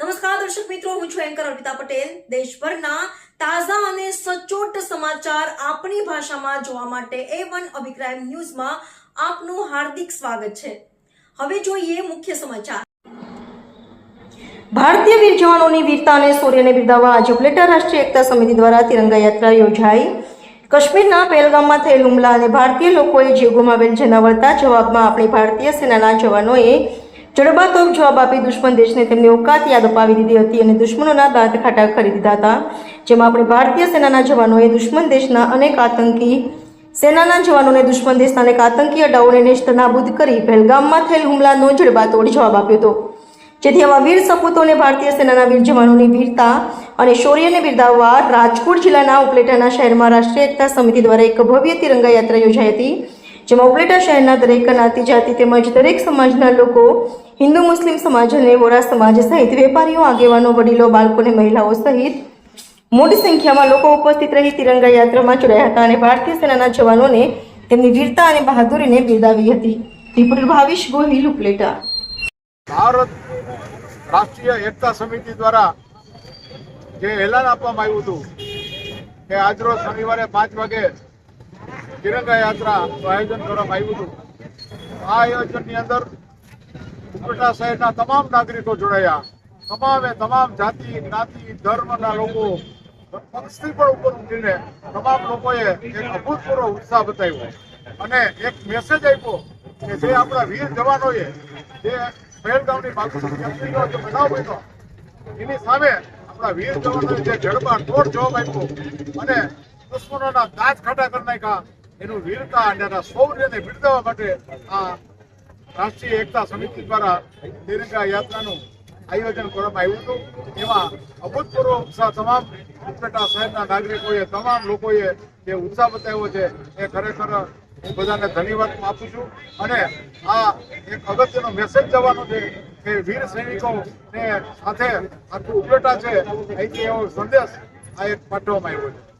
નમસ્કાર, દર્શક મિત્રો, હું છું એન્કર અર્પિતા પટેલ. દેશભરના તાજા અને સચોટ સમાચાર આપણી ભાષામાં જોવા માટે એ વન અભિપ્રાય ન્યૂઝમાં આપનું હાર્દિક સ્વાગત છે. હવે જોઈએ મુખ્ય સમાચાર. ભારતીય વીર જવાનોની વીરતા અને શૌર્યને બિરદાવવા આજે ઉપલેટા રાષ્ટ્રીય એકતા સમિતિ દ્વારા તિરંગા યાત્રા યોજાઈ. કાશ્મીરના પહેલગામમાં થયેલ હુમલા અને ભારતીય લોકોએ જીવ ગુમાવેલ જેના વળતા જવાબમાં આપણી ભારતીય સેનાના જવાનોએ જડબાતોબ જવાબ આપી દુશ્મન દેશને તેમની ઓકાત યાદ અપાવી દીધી હતી અને દુશ્મનોના દાંત ખાટા કરી દીધા હતા. જેમાં આપણે ભારતીય સેનાના જવાનોએ દુશ્મન દેશના અનેક આતંકી, સેનાના જવાનોને દુશ્મન દેશના અનેક આતંકી અડાઓને નેસ્ત નાબૂદ કરી પહેલગામમાં થયેલ હુમલાનો જડબાતોડ જવાબ આપ્યો હતો. જેથી આવા વીર સપૂતોને ભારતીય સેનાના વીર જવાનોની વીરતા અને શૌર્યને બિરદાવવા રાજકોટ જિલ્લાના ઉપલેટાના શહેરમાં રાષ્ટ્રીય એકતા સમિતિ દ્વારા એક ભવ્ય તિરંગા યાત્રા યોજાઈ હતી. જેમાં ઉપલેટા શહેરના દરેક જ્ઞાતિ જાતિ તેમજ દરેક સમાજના લોકો હિન્દુ મુસ્લિમ સમાજ અને વોરા સમાજ સહિત વેપારીઓ, આગેવાનો, વડીલો, બાળકો અને મહિલાઓ સહિત મોટી સંખ્યામાં લોકો ઉપસ્થિત રહી તિરંગા યાત્રામાં જોડાયા હતા અને ભારતીય સેનાના જવાનોને તેમની વીરતા અને બહાદુરીને બિરદાવી હતી. રિપોર્ટર ભાવિશ ગોહિલ, ઉપલેટા. ભારત રાષ્ટ્રીય એકતા સમિતિ દ્વારા જે એલાન આપવામાં આવ્યું હતું કે આજરોજ શનિવારે પાંચ વાગે તિરંગા યાત્રાનું આયોજન કરવામાં આવ્યું હતું. આ આયોજનની અંદર ઉપલેટા શહેરના તમામ નાગરિકો જોડાયા. તમામે તમામ જાતિ, જ્ઞાતિ, ધર્મના લોકો પક્ષથી પણ ઉપર ઉઠીને તમામ લોકોએ એક અભૂતપૂર્વ ઉત્સાહ બતાવ્યો. અને એક મેસેજ આપ્યો કે જે આપણા વીર જવાનોએ જે પહેલગામની જે બનાવ એની સામે આપણા વીર જવાનોએ જે જડમાં તોડ જવાબ આપ્યો અને દુશ્મનોના દાંત ખાટા કરી નાખ્યા. એનું વીરતા અને એના શૌર્યને બિરદાવવા માટે આ રાષ્ટ્રીય એકતા સમિતિ દ્વારા તિરંગા યાત્રાનું આયોજન કરવામાં આવ્યું હતું. એમાં અભૂતપૂર્વ ઉત્સાહ તમામ ઉપલેટા શહેરના નાગરિકોએ, તમામ લોકોએ જે ઉત્સાહ બતાવ્યો છે એ ખરેખર હું બધાને ધન્યવાદ આપું છું. અને આ એક અગત્યનો મેસેજ જવાનો છે કે વીર સૈનિકો સાથે આખું ઉપલેટા છે. અહીંથી એવો સંદેશ આ એક પાઠવવામાં આવ્યો છે.